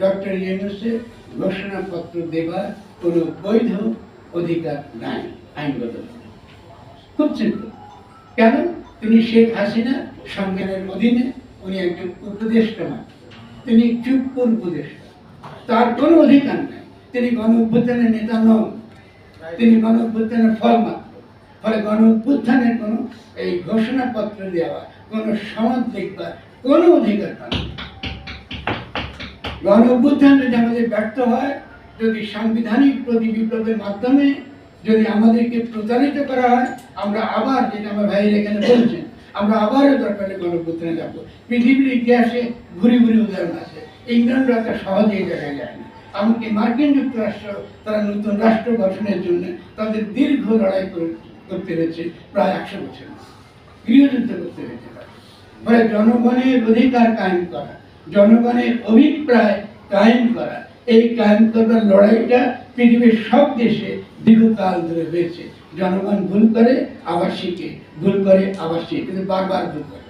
Doctor ইউনুসের ঘোষণাপত্র দেবার কোনো বৈধ অধিকার নাই আইনগত। খুব সিম্পল কেন? তিনি শেখ হাসিনা সংবিধানের অধীনে উনি একজন উপদেষ্টা মাত্র। তিনি চুপ উপদেষ্টা। তার কোনো অধিকার নাই। তিনি গণ অভ্যুত্থানের নেতা নন। তিনি গণ অভ্যুত্থানের ফল মাত্র। ফলে গণ অভ্যুত্থানের কোনো এই ঘোষণাপত্র দেওয়া, কোনো সমাজ দেখবার কোনো অধিকার নেই। গণ অভ্যুত্থান যদি আমাদের ব্যর্থ হয়, যদি সাংবিধানিক প্রতি বিপ্লবের মাধ্যমে যদি আমাদেরকে প্রতারিত করা হয়, আমরা আবার, যেটা আমার ভাইয়ের এখানে বলছেন, আমরা আবারও দরকারে গণ অভ্যুত্থানে যাব। পৃথিবীর ইতিহাসে ঘুরি ঘুরি উদাহরণ আছে। ইংল্যান্ডরা তো সহজে এই জায়গায় যায় না। এমনকি মার্কিন যুক্তরাষ্ট্র, তারা নতুন রাষ্ট্র গঠনের জন্য তাদের দীর্ঘ লড়াই করে- করতে হয়েছে প্রায় একশো বছর। গৃহযুদ্ধ করতে হয়েছে ফলে জনগণের অধিকার কায়েম করা। জনগণের অভিপ্রায় কায়েম করা। এই কায়েম করবার লড়াইটা পৃথিবীর সব দেশে দীর্ঘকাল ধরে হয়েছে। জনগণ ভুল করে আবার শিখে ভুল করে আবার শিখে কিন্তু বারবার ভুল করে।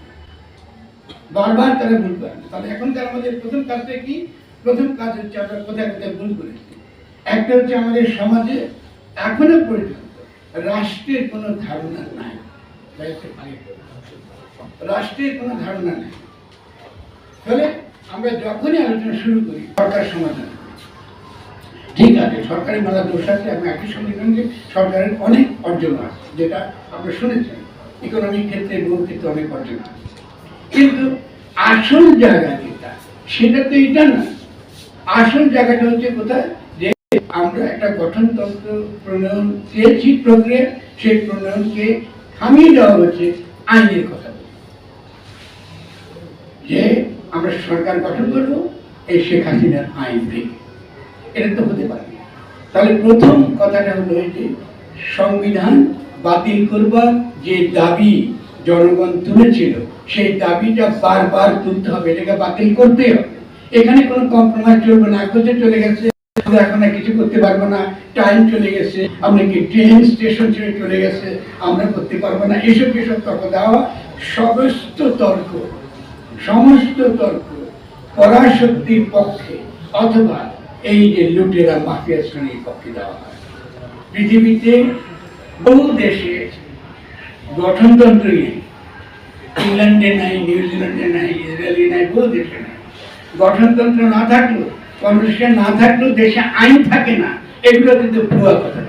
বারবার তারা ভুল করে। না। তাহলে এখনকার আমাদের প্রথম কাজটা কি? প্রথম কাজ হচ্ছে আমরা কোথায় কোথায় ভুল করেছি। একটা হচ্ছে আমাদের সমাজে এখনও পর্যন্ত রাষ্ট্রের কোনো ধারণা নাই। রাষ্ট্রের কোনো ধারণা নেই। ফলে আমরা যখনই আলোচনা শুরু করি, সরকার সমাধান। ঠিক আছে, সরকারি মেলা দোষ আছে, আমি একই সঙ্গে সঙ্গে সরকারের অনেক অর্জন আছে, যেটা আপনারা শুনেছেন ইকোনমিক ক্ষেত্রে বহু ক্ষেত্রে অনেক অর্জন আছে। কিন্তু আসল জায়গা যেটা, সেটা তো এটা না। আসল জায়গাটা হচ্ছে কোথায়? যে আমরা একটা গঠনতন্ত্র প্রণয়ন চেয়েছি প্রক্রিয়া সেই প্রণয়নকে থামিয়ে দেওয়া হচ্ছে আইনের কথা। আমরা সরকার গঠন করব, এই শেখ হাসিনার আইন থেকে এটা তো হতে পারে। তাহলে প্রথম কথাটা হলো যে সংবিধান বাতিল করবার যে দাবি জনগণ তুলেছিল, সেই দাবিটা বারবার তুলতে হবে, এটাকে বাতিল করতে হবে। এখানে কোনো কম্প্রোমাইজ চলবে না বছর চলে গেছে, আমরা এখন কিছু করতে পারব না টাইম চলে গেছে কি ট্রেন স্টেশন ছেড়ে চলে গেছে, আমরা করতে পারব না, এসব এসব তর্ক দেওয়া, সমস্ত তর্ক সমস্ত তর্ক, পরাশক্তির পক্ষে, অথবা এই যে লুটেরা, মাফিয়া শ্রেণির পক্ষে দেওয়া হয়। পৃথিবীতে বহু দেশে গঠনতন্ত্র নেই। ইংল্যান্ডে নাই, নিউজিল্যান্ডে নাই, ইসরায়েলে নাই, বহু দেশে নাই। গঠনতন্ত্র না থাকলেও কনস্টিটিউশন না থাকলেও দেশে আইন থাকে না। এগুলো কিন্তু ভুয়া কথা।